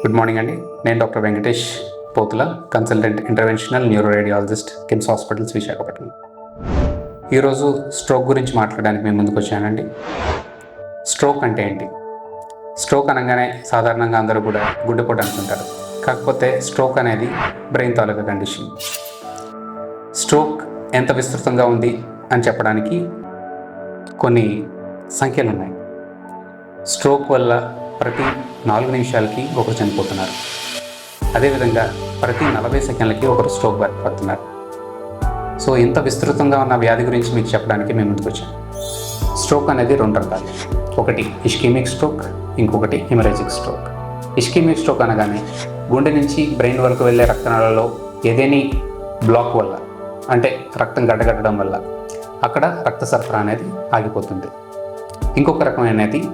Good morning అండి. నేను doctor Venkatesh Pothula consultant interventional neuro radiologist KIMS hospitals Visakhapatnam. ఈరోజు stroke గురించి మాట్లాడడానికి మేము ముందుకు వచ్చానండి. స్ట్రోక్ అంటే ఏంటి? స్ట్రోక్ అనగానే సాధారణంగా అందరూ కూడా గుండెపోటు అనుకుంటారు కాకపోతే స్ట్రోక్ అనేది బ్రెయిన్ తాలూకా కండిషన్. స్ట్రోక్ ఎంత విస్తృతంగా ఉంది అని చెప్పడానికి కొన్ని సంఖ్యలు ఉన్నాయి స్ట్రోక్ వల్ల ప్రతి నాలుగు నిమిషాలకి ఒకరు చనిపోతున్నారు. అదేవిధంగా ప్రతి నలభై సెకండ్లకి ఒకరు స్ట్రోక్ పడుతున్నారు. సో ఇంత విస్తృతంగా ఉన్న వ్యాధి గురించి మీకు చెప్పడానికి మేము ముందుకు వచ్చాం. స్ట్రోక్ అనేది రెండు రకాలు. ఒకటి ఇష్కీమిక్ స్ట్రోక్ ఇంకొకటి హిమరేజిక్ స్ట్రోక్. ఇష్కీమిక్ స్ట్రోక్ అనగానే గుండె నుంచి బ్రెయిన్ వరకు వెళ్ళే రక్తనాళాలలో ఏదేని బ్లాక్ వల్ల అంటే రక్తం గడ్డగట్టడం వల్ల అక్కడ రక్త సరఫరా అనేది ఆగిపోతుంది. ఇంకొక రకమైనది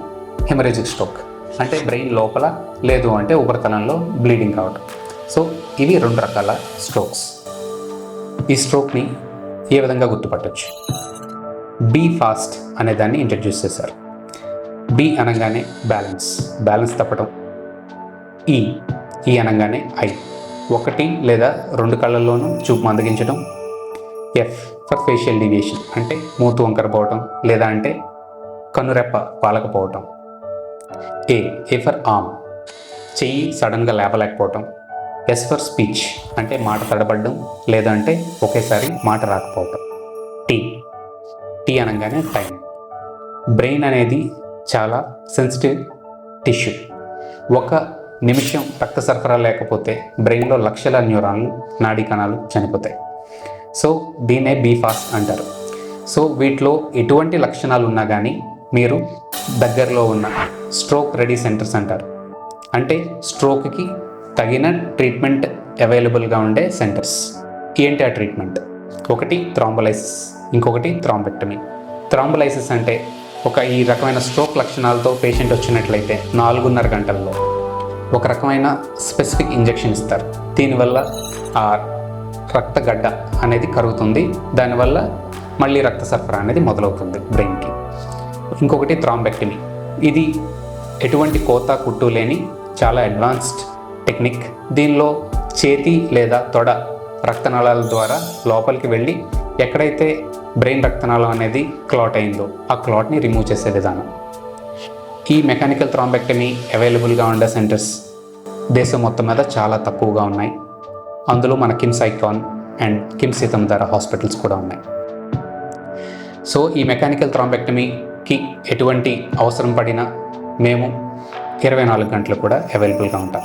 హెమరేజిక్ స్ట్రోక్. అంటే బ్రెయిన్ లోపల లేదు అంటే ఉపరితలంలో బ్లీడింగ్ కావటం. సో ఇవి రెండు రకాల స్ట్రోక్స్. ఈ స్ట్రోక్ని ఏ విధంగా గుర్తుపట్టొచ్చు? బీ ఫాస్ట్ అనే దాన్ని ఇంట్రడ్యూస్ చేశారు. బి అనగానే బ్యాలెన్స్. బ్యాలెన్స్ తప్పడం ఈ ఈ అనగానే ఐ. ఒకటి లేదా రెండు కళ్ళల్లోనూ చూపు మందగించడం ఎఫ్ ఫర్ ఫేషియల్ డివియేషన్ అంటే మూతు వంకర పోవటం లేదా అంటే కనురెప్ప పాలకపోవటం. ఏ ఏ ఫర్ ఆమ్ చెయ్యి సడన్గా లేపలేకపోవటం. ఎస్ ఫర్ స్పీచ్ అంటే మాట తడబడడం లేదంటే ఒకేసారి మాట రాకపోవటం. టీ టీ అనగానే టైం బ్రెయిన్ అనేది చాలా సెన్సిటివ్ టిష్యూ ఒక నిమిషం రక్త సరఫరా లేకపోతే బ్రెయిన్లో లక్షల న్యూరాన్లు నాడీ కణాలు చనిపోతాయి. సో దీన్నే బీ ఫాస్ట్ అంటారు. సో వీటిలో ఎటువంటి లక్షణాలు ఉన్నా కానీ మీరు దగ్గరలో ఉన్న స్ట్రోక్ రెడీ సెంటర్స్ అంటారు. అంటే స్ట్రోక్కి తగిన ట్రీట్మెంట్ అవైలబుల్గా ఉండే సెంటర్స్. ఏంటి ఆ ట్రీట్మెంట్? ఒకటి థ్రాంబలైసిస్ ఇంకొకటి థ్రాంబెక్టమీ. థ్రాంబలైసిస్ అంటే ఒక ఈ రకమైన స్ట్రోక్ లక్షణాలతో పేషెంట్ వచ్చినట్లయితే నాలుగున్నర గంటల్లో ఒక రకమైన స్పెసిఫిక్ ఇంజెక్షన్ ఇస్తారు. దీనివల్ల ఆ రక్తగడ్డ అనేది కరుగుతుంది. దానివల్ల మళ్ళీ రక్త సరఫరా అనేది మొదలవుతుంది బ్రెయిన్కి. ఇంకొకటి థ్రాంబెక్టమీ ఇది ఎటువంటి కోత కుట్టు లేని చాలా అడ్వాన్స్డ్ టెక్నిక్ దీనిలో చేతి లేదా తొడ రక్తనాళాల ద్వారా లోపలికి వెళ్ళి ఎక్కడైతే బ్రెయిన్ రక్తనాళం అనేది క్లాట్ అయిందో ఆ క్లాట్ని రిమూవ్ చేసే విధానం. ఈ మెకానికల్ థ్రాంబెక్టమీ అవైలబుల్గా ఉండే సెంటర్స్ దేశం మొత్తం మీద చాలా తక్కువగా ఉన్నాయి. అందులో మన KIMS Icon and KIMS Seethammadhara hospitals కూడా ఉన్నాయి. సో ఈ మెకానికల్ థ్రాంబెక్టమీ కి ఎటువంటి అవసరం పడినా మేము ఇరవై నాలుగు గంటలు కూడా అవైలబుల్గా ఉంటాం.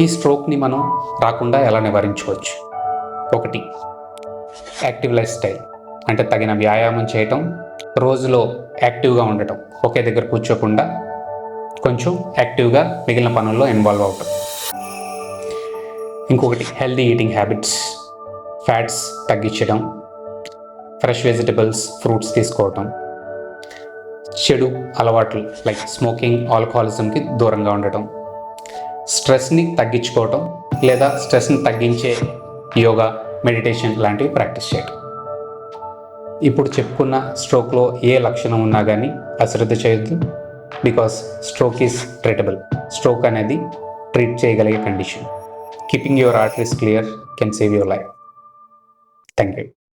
ఈ స్ట్రోక్ని మనం రాకుండా ఎలా నివారించవచ్చు ఒకటి యాక్టివ్ లైఫ్ స్టైల్ అంటే తగిన వ్యాయామం చేయటం రోజులో యాక్టివ్గా ఉండటం. ఒకే దగ్గర కూర్చోకుండా కొంచెం యాక్టివ్గా మిగిలిన పనుల్లో ఇన్వాల్వ్ అవటం. ఇంకొకటి హెల్దీ ఈటింగ్ హ్యాబిట్స్ ఫ్యాట్స్ తగ్గించడం ఫ్రెష్ వెజిటబుల్స్ ఫ్రూట్స్ తీసుకోవటం. చెడు అలవాట్లు లైక్ స్మోకింగ్ ఆల్కహాలిజంకి దూరంగా ఉండటం స్ట్రెస్ని తగ్గించుకోవటం లేదా స్ట్రెస్ని తగ్గించే యోగా మెడిటేషన్ లాంటివి ప్రాక్టీస్ చేయటం. ఇప్పుడు చెప్పుకున్న స్ట్రోక్లో ఏ లక్షణం ఉన్నా కానీ అశ్రద్ధ చేయొద్దు because stroke is treatable stroke అనేది ట్రీట్ చేయగలిగే condition keeping your arteries clear can save your life thank you